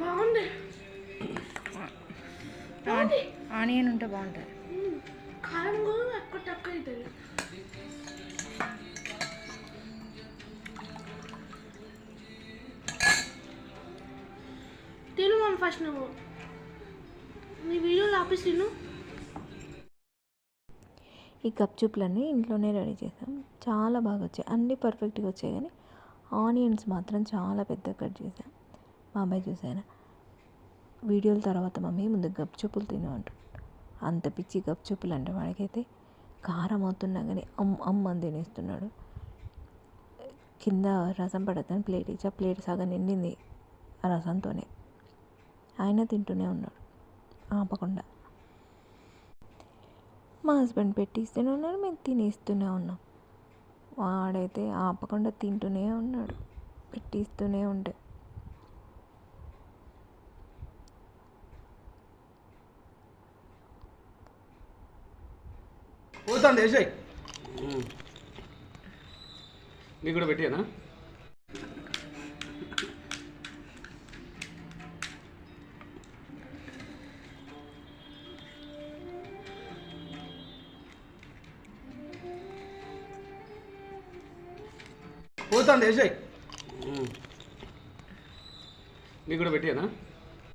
బాగుంది. ఆనియన్ ఉంటే బాగుంటుంది కారం కూడా ఎక్కువ తక్కువ అవుతుంది. తిను మమ్మ ఫస్ట్ నువ్వు. మీ వీడియోలో ఆపేసి తిను. ఈ గప్చుప్లన్నీ ఇంట్లోనే రెడీ చేసాం. చాలా బాగా వచ్చాయి అన్నీ పర్ఫెక్ట్గా వచ్చాయి కానీ ఆనియన్స్ మాత్రం చాలా పెద్ద కట్ చేసాం. మా అబ్బాయి చూసాను వీడియోల తర్వాత మమ్మీ ముందు గప్చుప్పులు తిను అంటాడు అంత పిచ్చి గప్చుప్పులు అంటే వాడికైతే కారం అవుతున్నా కానీ అమ్ అమ్మ తినేస్తున్నాడు. కింద రసం పడద్దని ప్లేట్ ఇచ్చి ఆ ప్లేట్ సగం నిండింది ఆ రసంతోనే. ఆయన తింటూనే ఉన్నాడు. ఆపకుండా. మా హస్బెండ్ పెట్టిస్తూనే ఉన్నారు మేము తినేస్తూనే ఉన్నాం. వాడైతే ఆపకుండా తింటూనే ఉన్నాడు పెట్టిస్తూనే ఉంటే పోతాను దేశాయ్ నీకు కూడా పెట్టానా పోతాను దేశాయ్ నీకు కూడా పెట్టానా